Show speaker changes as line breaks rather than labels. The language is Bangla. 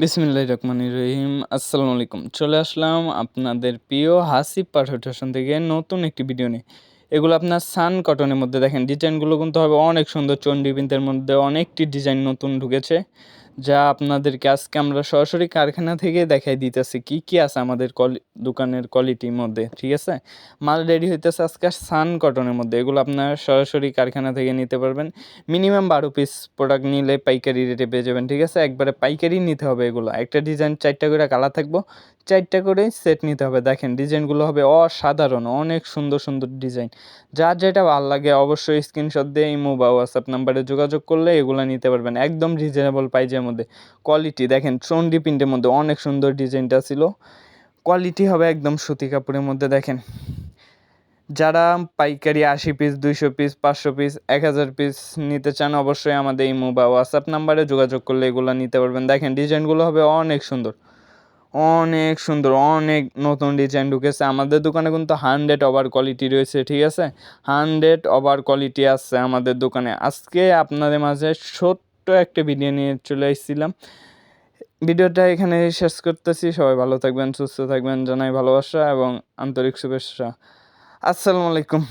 বিসমিল্লাহ রহমানির রহিম। আসসালামু আলাইকুম। চলে আসলাম আপনাদের প্রিয় হাসিব পাঠোটেশন থেকে নতুন একটি ভিডিও নিয়ে। এগুলো আপনার সান কটনের মধ্যে দেখেন, ডিজাইনগুলো কিন্তু হবে অনেক সুন্দর চণ্ডীবিন্দের মধ্যে অনেকটি ডিজাইন নতুন ঢুকেছে। যা আপনাদেরকে আজকে আমরা সরাসরি কারখানা থেকে দেখাই দিতেছি কি কি আছে আমাদের দোকানের কোয়ালিটির মধ্যে, ঠিক আছে? মাল রেডি হইতেছে আজকে সান কটনের মধ্যে, এগুলো আপনারা সরাসরি কারখানা থেকে নিতে পারবেন। মিনিমাম বারো পিস প্রোডাক্ট নিলে পাইকারি রেটে পেয়ে যাবেন, ঠিক আছে? একবারে পাইকারি নিতে হবে এগুলো। একটা ডিজাইন চারটা করে কালার থাকব, চারটা করে সেট নিতে হবে। দেখেন ডিজাইনগুলো হবে অসাধারণ, অনেক সুন্দর সুন্দর ডিজাইন যার যেটা ভালো লাগে অবশ্যই স্ক্রিনশট দিয়ে ইমো বা হোয়াটসঅ্যাপ নাম্বারে যোগাযোগ করলে এগুলো নিতে পারবেন। একদম রিজনেবল প্রাইজের মধ্যে কোয়ালিটি দেখেন চন্ডি প্রিন্টের মধ্যে অনেক সুন্দর ডিজাইনটা ছিল। কোয়ালিটি হবে একদম সুতি কাপড়ের মধ্যে, দেখেন। যারা পাইকারি আশি পিস দুইশো পিস পাঁচশো পিস এক হাজার পিস নিতে চান, অবশ্যই আমাদের ইমো বা হোয়াটসঅ্যাপ নাম্বারে যোগাযোগ করলে এগুলো নিতে পারবেন। দেখেন ডিজাইনগুলো হবে অনেক সুন্দর। অনেক সুন্দর, অনেক নতুন ডিজাইন ঢুকেছে। আমাদের দোকানে কিন্তু হান্ড্রেড ওভার কোয়ালিটি রয়েছে, ঠিক আছে? হান্ড্রেড ওভার কোয়ালিটি আছে আমাদের দোকানে। আজকে আপনাদের মাঝে ছোট্ট একটা ভিডিও নিয়ে চলে এসেছিলাম ভিডিওটা এখানে শেষ করতেছি। সবাই ভালো থাকবেন, সুস্থ থাকবেন, জানাই ভালোবাসা এবং আন্তরিক শুভেচ্ছা। আসসালামু আলাইকুম।